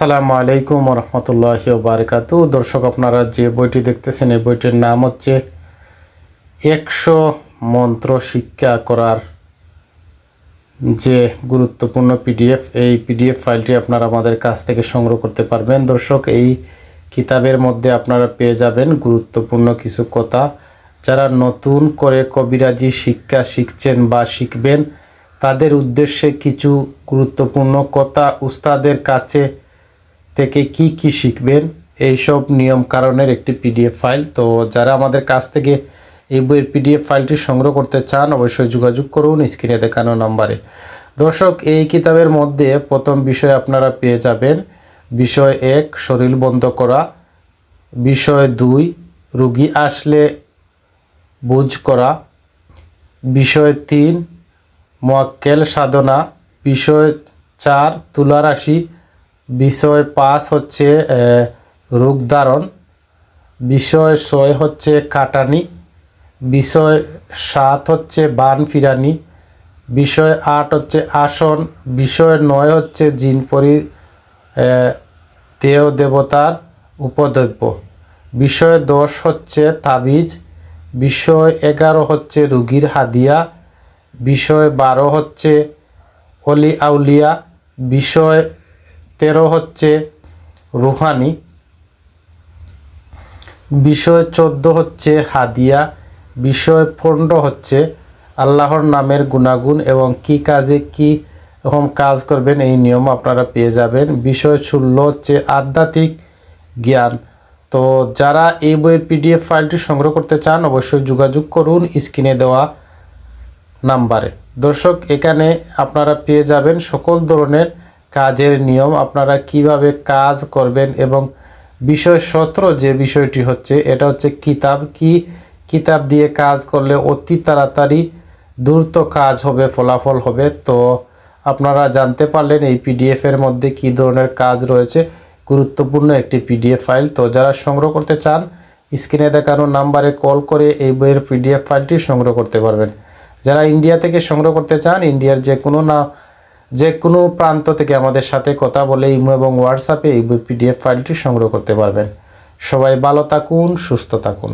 আসসালামু আলাইকুম রহমতুল্লাহ বারকাতু দর্শক, আপনারা যে বইটি দেখতেছেন, এই বইটির নাম হচ্ছে একশো মন্ত্র শিক্ষা করার যে গুরুত্বপূর্ণ পিডিএফ। এই পিডিএফ ফাইলটি আপনারা আমাদের কাছ থেকে সংগ্রহ করতে পারবেন। দর্শক, এই কিতাবের মধ্যে আপনারা পেয়ে যাবেন গুরুত্বপূর্ণ কিছু কথা। যারা নতুন করে কবিরাজি শিক্ষা শিখছেন বা শিখবেন, তাদের উদ্দেশ্যে কিছু গুরুত্বপূর্ণ কথা উস্তাদের কাছে থেকে কি কি শিখবেন, এইসব নিয়ম কারণের একটি পিডিএফ ফাইল। তো যারা আমাদের কাছ থেকে এই বইয়ের পিডিএফ ফাইলটি সংগ্রহ করতে চান, অবশ্যই যোগাযোগ করুন স্ক্রিনে দেখানো নম্বরে। দর্শক, এই কিতাবের মধ্যে প্রথম বিষয় আপনারা পেয়ে যাবেন। বিষয় এক, শরীর বন্ধ করা। বিষয় দুই, রুগী আসলে বুঝ করা। বিষয় তিন, মোয়াক্কেল সাধনা। বিষয় চার, তুলা রাশি। বিষয় পাঁচ হচ্ছে আহ, রোগ ধারণ। বিষয় ছয় হচ্ছে কাটানি। বিষয় সাত হচ্ছে বান ফিরানি। বিষয় আট হচ্ছে আসন। বিষয় নয় হচ্ছে জিনপরি দেহ দেবতার উপদ্রব্য। বিষয় দশ হচ্ছে তাবিজ। বিষয় এগারো হচ্ছে রুগীর হাদিয়া। বিষয় বারো হচ্ছে অলি আউলিয়া। বিষয় হচ্ছে রুহানি, বিষয় চোদ্দ হচ্ছে হাদিয়া, বিষয় পনেরো হচ্ছে আল্লাহর নামের গুণাগুণ এবং কি কাজে কি রকম কাজ করবেন এই নিয়ম আপনারা পেয়ে যাবেন। বিষয় ষোলো হচ্ছে আধ্যাত্মিক জ্ঞান। তো যারা এই বইয়ের পিডিএফ ফাইলটি সংগ্রহ করতে চান অবশ্যই যোগাযোগ করুন স্ক্রিনে দেওয়া নাম্বারে। দর্শক, এখানে আপনারা পেয়ে যাবেন সকল ধরনের কাজের নিয়ম, আপনারা কীভাবে কাজ করবেন এবং বিষয় সতেরো যে বিষয়টি হচ্ছে, এটা হচ্ছে কিতাব। কি কিতাব দিয়ে কাজ করলে অতি তাড়াতাড়ি দ্রুত কাজ হবে, ফলাফল হবে? তো আপনারা জানতে পারলেন এই পিডিএফ এর মধ্যে কি ধরনের কাজ রয়েছে। গুরুত্বপূর্ণ একটি পিডিএফ ফাইল তো যারা সংগ্রহ করতে চান, স্ক্রিনে দেখানো নাম্বারে কল করে এই বইয়ের পিডিএফ ফাইলটি সংগ্রহ করতে পারবেন। যারা ইন্ডিয়া থেকে সংগ্রহ করতে চান ইন্ডিয়ার যে কোনো না যে কোনো প্রান্ত থেকে আমাদের সাথে কথা বলে ইমো এবং হোয়াটসঅ্যাপে এই পিডিএফ ফাইলটি সংগ্রহ করতে পারবেন। সবাই ভালো থাকুন, সুস্থ থাকুন।